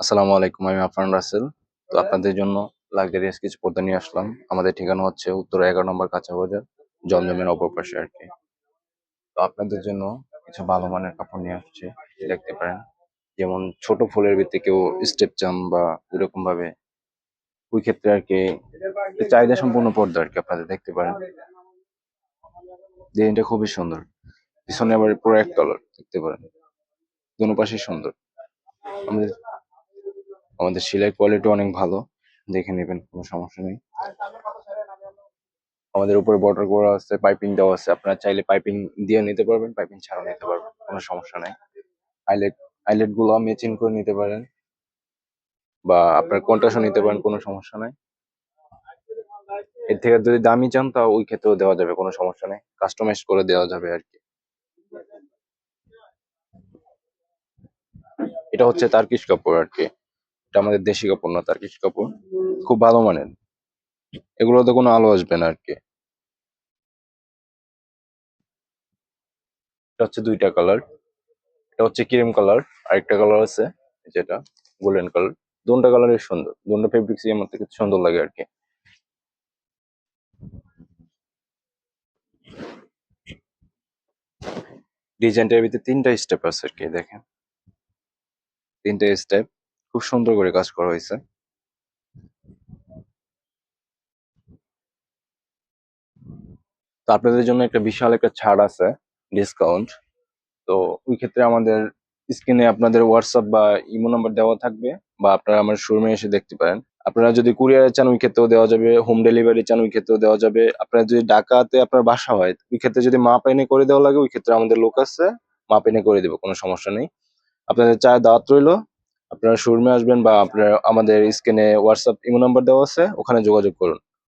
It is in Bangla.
আসসালামু আলাইকুম আমি আফরান রাসেল। তো আপনাদের জন্য লাক্সারিয়াস কিছু পর্দা নিয়ে আসলাম। আমাদের ঠিকানা হচ্ছে উত্তর এগারো নম্বর কাঁচা বাজার জমজমের অপর পাশে আর কি। তো আপনাদের জন্য কিছু ভালো মানের কাপড় নিয়ে আসছে দেখতে পারেন। যেমন ছোট ফুলের ভিত্তি কেউ স্টেপ চান বা এরকম ভাবে। ওই ক্ষেত্রে আর কি চাহিদা সম্পূর্ণ পর্দা আর কি আপনাদের দেখতে পারেন। ডিজাইনটা খুবই সুন্দর। পিছনে আবার পুরো এক কালার দেখতে পারেন। দুনো পাশে সুন্দর। আমাদের আমাদের সেলাই কোয়ালিটি অনেক ভালো। দেখে নেবেন কোনো সমস্যা নেই। আমাদের উপরে বর্ডার করা আছে পাইপিং দেওয়া আছে। আপনারা চাইলে পাইপিং দিয়ে নিতে পারবেন পাইপিং ছাড়াও নিতে পারবেন কোনো সমস্যা নাই। আইলেট আইলেটগুলো ম্যাচিং করে নিতে পারেন। বা আপনার কন্ট্রাস্টও নিতে পারেন কোনো সমস্যা নাই। এর থেকে যদি দামি চান তাও ওই ক্ষেত্রেও দেওয়া যাবে কোনো সমস্যা নেই। কাস্টমাইজ করে দেওয়া যাবে আর কি। এটা হচ্ছে তার তার্কিশ কাপড় আর কি। এটা আমাদের দেশি কাপড় না তার্কিশ কাপড়। খুব ভালো মানের। এগুলোতে কোনো আলো আসবে না আর কি এটা হচ্ছে দুইটা কালার। এটা হচ্ছে ক্রিম কালার, আরেকটা কালার আছে যেটা গোল্ডেন কালার। দুটো কালারই সুন্দর দুটো ফেব্রিক্স আমার থেকে সুন্দর লাগে আর কি ডিজাইনটার ভিতরে তিনটা স্টেপ আছে আর কি দেখেন। তিনটা স্টেপ খুব সুন্দর করে কাজ করা হয়েছে। তো আপনাদের জন্য একটা বিশাল একটা ছাড় আছে ডিসকাউন্ট তো ওই ক্ষেত্রে আমাদের স্ক্রিনে আপনাদের হোয়াটসঅ্যাপ বা ইমো নাম্বার দেওয়া থাকবে বা আপনারা আমার শোরুমে এসে দেখতে পারেন। আপনারা যদি কুরিয়ারে চান, ওই ক্ষেত্রেও দেওয়া যাবে। হোম ডেলিভারি চান, ওই ক্ষেত্রেও দেওয়া যাবে। আপনারা যদি ঢাকাতে আপনার বাসা হয়, ওই ক্ষেত্রে যদি মাপ এনে করে দেওয়া লাগে, ওই ক্ষেত্রে আমাদের লোক আছে। মাপ এনে করে দেবে, কোনো সমস্যা নেই। আপনাদের চায় দাওয়াত রইল। আপনারা শোরুমে আসবেন বা আপনারা আমাদের স্ক্রিনে হোয়াটসঅ্যাপ ইমো নাম্বার দেওয়া আছে, ওখানে যোগাযোগ করুন।